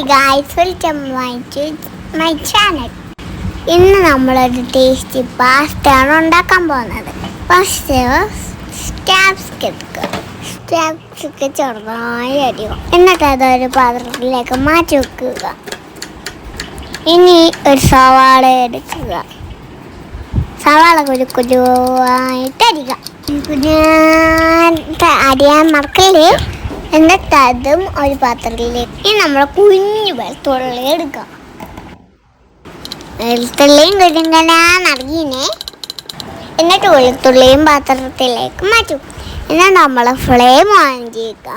Hi guys welcome my my channel ഇന്ന് നമ്മളൊരു tasty പാസ്തയാണ് ഉണ്ടാക്കാൻ പോകുന്നത്. ഫസ്റ്റ് സ്റ്റാബ്സ് എടുക്കുക. സ്റ്റാബ്സ് ഒക്കെ ചെറുതായി അരിയുക എന്നിട്ട് അതൊരു പാത്രത്തിലേക്ക് മാറ്റി വെക്കുക. ഇനി ഒരു സവാള എടുക്കുക. സവാള കുരു കുരുവായിട്ട് അരിക അരിയാൻ മറക്കല്ലേ? എന്നിട്ട് അതും ഒരു പാത്രത്തിലേക്ക് ഇനി നമ്മൾ കുഞ്ഞു വെളുത്തുള്ളി എടുക്കാം. വെളുത്തുള്ളിയും കുരുങ്ങനാന്നറിയിനെ എന്നിട്ട് വെളുത്തുള്ളിയും പാത്രത്തിലേക്ക് മാറ്റും. എന്നിട്ട് നമ്മൾ ഫ്ലെയിം ഓൺ ചെയ്യുക.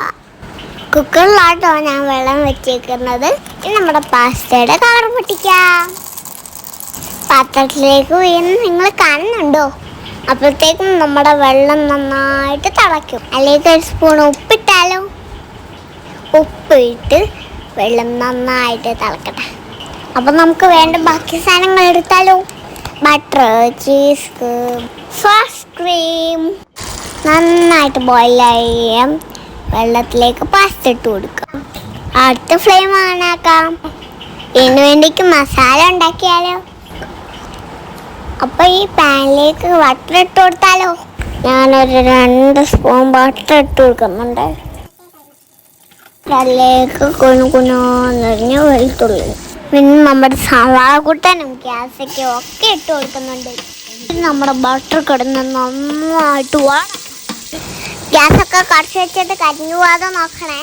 കുക്കറിലാട്ടോ ഞാൻ വെള്ളം വെച്ചേക്കുന്നത് ഇനി നമ്മുടെ പാസ്തയുടെ കളർ പൊട്ടിക്കാം. പാത്രത്തിലേക്ക് വീണ് നിങ്ങൾ കാണുന്നുണ്ടോ? അപ്പോഴത്തേക്കും നമ്മുടെ വെള്ളം നന്നായിട്ട് തിളയ്ക്കും. അല്ലെങ്കിൽ ഒരു സ്പൂൺ ഉപ്പിട്ടാലോ? ഉപ്പിട്ട് വെള്ളം നന്നായിട്ട് തിളക്കട്ടെ. അപ്പം നമുക്ക് വേണ്ട ബാക്കി സാധനങ്ങൾ എടുത്താലോ? ബട്ടർ ചീസ് ഫ്രഷ് ക്രീം നന്നായിട്ട് ബോയിലായ വെള്ളത്തിലേക്ക് പാസ്ത ഇട്ട് കൊടുക്കാം. അടുത്ത ഫ്ലെയിം ഓണാക്കാം ഇതിനു വേണ്ടിക്ക് മസാല ഉണ്ടാക്കിയാലോ? അപ്പോൾ ഈ പാനിലേക്ക് ബട്ടർ ഇട്ട് കൊടുത്താലോ? ഞാനൊരു രണ്ട് സ്പൂൺ ബട്ടർ ഇട്ട് കൊടുക്കുന്നുണ്ട്. അതിലേക്ക് കുണു കുണോന്നറിഞ്ഞ് വെളുത്തുള്ളി. പിന്നെ നമ്മുടെ സവാള കൂട്ടാനും ഗ്യാസൊക്കെ ഒക്കെ ഇട്ട് കൊടുക്കുന്നുണ്ട്. നമ്മുടെ ബട്ടർ കിടന്ന് നന്നായിട്ട് വേണം. ഗ്യാസൊക്കെ കുറച്ച് വെച്ചിട്ട് കരിഞ്ഞു പോകാതെ നോക്കണേ.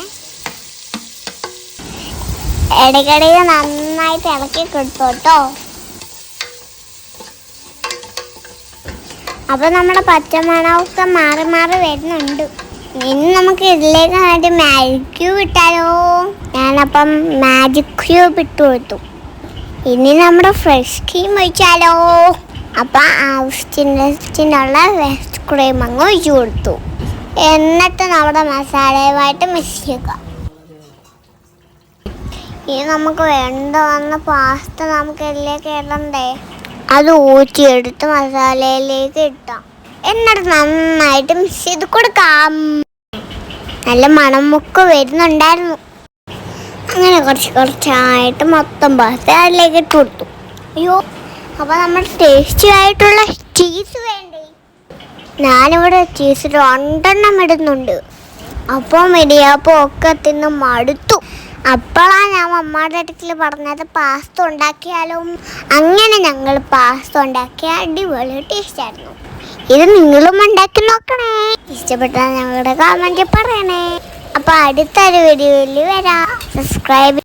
ഇടയ്ക്കിടയിൽ നന്നായിട്ട് ഇളക്കി കൊടുത്തു കേട്ടോ. അപ്പൊ നമ്മുടെ പച്ചമണമൊക്കെ മാറി മാറി വരുന്നുണ്ട്. ഇനി നമുക്ക് ഇതിലേക്ക് ആദ്യം മാജിക് ക്യൂബ് ഇട്ടാലോ? ഞാനപ്പം മാജിക് ക്യൂബ് ഇട്ട് കൊടുത്തു. ഇനി നമ്മുടെ ഫ്രഷ് ക്രീം ഒഴിച്ചാലോ? അപ്പം ആവശ്യത്തിനുള്ള ഫ്രഷ് ക്രീം അങ്ങ് ഒഴിച്ചു കൊടുത്തു. എന്നിട്ട് നമ്മുടെ മസാലയുമായിട്ട് മിക്സ് ചെയ്യുക. ഇനി നമുക്ക് വേണ്ട വന്ന പാസ്ത നമുക്ക് ഇതിലേക്ക് ഇടണ്ടേ? അത് ഊറ്റിയെടുത്ത് മസാലയിലേക്ക് ഇട്ടാം. എന്നിട്ട് നന്നായിട്ട് മിക്സ് ചെയ്ത് കൊടുക്കാം. നല്ല മണമൊക്കെ വരുന്നുണ്ടായിരുന്നു. അങ്ങനെ കുറച്ച് കുറച്ചായിട്ട് മൊത്തം പാസ്ത അതിലേക്ക് ഇട്ട് കൊടുത്തു. അയ്യോ അപ്പോൾ നമ്മൾ ടേസ്റ്റി ആയിട്ടുള്ള ചീസ് വേണ്ടേ? ഞാനിവിടെ ചീസ് രണ്ടെണ്ണം ഇടുന്നുണ്ട്. അപ്പം ഇടിയപ്പം ഒക്കെ തിന്ന് മടുത്തു. അപ്പോഴാണ് ഞാൻ അമ്മയുടെ അടുക്കൽ പറഞ്ഞത് പാസ്ത ഉണ്ടാക്കിയാലും. അങ്ങനെ ഞങ്ങൾ പാസ്ത ഉണ്ടാക്കിയ അടിപൊളി ടേസ്റ്റ് ആയിരുന്നു. ഇത് നിങ്ങളും ഉണ്ടാക്കി നോക്കണേ. ഇഷ്ടപ്പെട്ടാൽ ഞങ്ങളുടെ കമന്റ് പറയണേ. അപ്പോൾ അടുത്തൊരു വീഡിയോയിൽ വരാം. സബ്സ്ക്രൈബ്